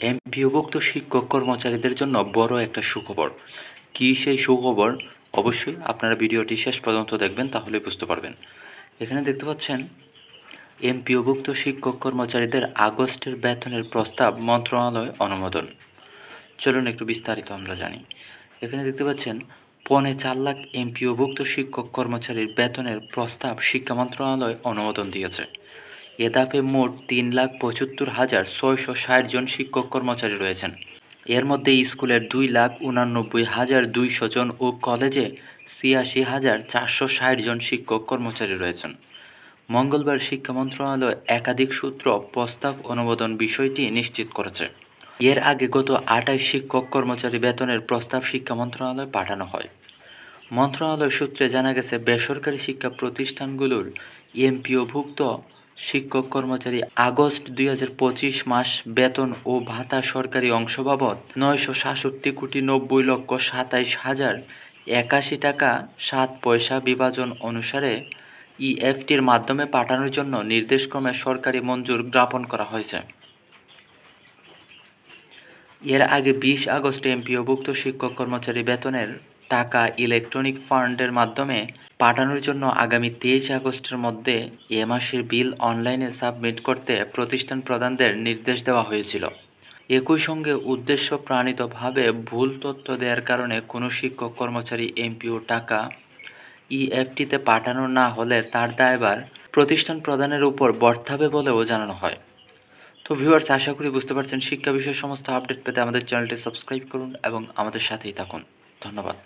এমপিওভুক্ত শিক্ষক কর্মচারীদের জন্য বড় একটা সুখবর। কী সেই সুখবর? অবশ্যই আপনারা ভিডিওটি শেষ পর্যন্ত দেখবেন তাহলে বুঝতে পারবেন। এখানে দেখতে পাচ্ছেন, এমপিওভুক্ত শিক্ষক কর্মচারীদের আগস্টের বেতনের প্রস্তাব মন্ত্রণালয় অনুমোদন। চলুন একটু বিস্তারিত আমরা জানি। এখানে দেখতে পাচ্ছেন, পনে চার লাখ এমপিওভুক্ত শিক্ষক কর্মচারীর বেতনের প্রস্তাব শিক্ষা মন্ত্রণালয় অনুমোদন দিয়েছে। এ ধাপে মোট তিন লাখ পঁচাত্তর হাজার ছয়শো ষাট জন শিক্ষক কর্মচারী রয়েছেন। এর মধ্যে স্কুলের দুই লাখ উনানব্বই হাজার দুইশো জন ও কলেজে ছিয়াশি হাজার চারশো ষাট জন শিক্ষক কর্মচারী রয়েছেন। মঙ্গলবার শিক্ষা মন্ত্রণালয় একাধিক সূত্র, প্রস্তাব, অনুমোদন বিষয়টি নিশ্চিত করেছে। এর আগে গত আটাইশ শিক্ষক কর্মচারী বেতনের প্রস্তাব শিক্ষা মন্ত্রণালয়ে পাঠানো হয়। মন্ত্রণালয় সূত্রে জানা গেছে, বেসরকারি শিক্ষা প্রতিষ্ঠানগুলোর এমপিওভুক্ত শিক্ষক কর্মচারী আগস্ট দুই হাজার পঁচিশ মাস বেতন ও ভাতা সরকারি অংশ বাবদ নয়শো সাতষট্টি কোটি নব্বই লক্ষ সাতাইশ হাজার একাশি টাকা সাত পয়সা বিভাজন অনুসারে ইএফটির মাধ্যমে পাঠানোর জন্য নির্দেশক্রমে সরকারি মঞ্জুর জ্ঞাপন করা হয়েছে। এর আগে বিশ আগস্ট এমপিওভুক্ত শিক্ষক কর্মচারী বেতনের টাকা ইলেকট্রনিক ফান্ডের মাধ্যমে পাঠানোর জন্য আগামী তেইশ আগস্টের মধ্যে এ মাসের বিল অনলাইনে সাবমিট করতে প্রতিষ্ঠান প্রধানদের নির্দেশ দেওয়া হয়েছিল। একই সঙ্গে উদ্দেশ্য প্রাণিতভাবে ভুল তথ্য দেওয়ার কারণে কোনো শিক্ষক, কর্মচারী, এমপিও টাকা ইএফটিতে পাঠানো না হলে তার দায়বার প্রতিষ্ঠান প্রদানের উপর বর্তাবে বলেও জানানো হয়। তো ভিউয়ার্স, আশা করি বুঝতে পারছেন, শিক্ষা বিষয়ে সমস্ত আপডেট পেতে আমাদের চ্যানেলটি সাবস্ক্রাইব করুন এবং আমাদের সাথেই থাকুন। ধন্যবাদ।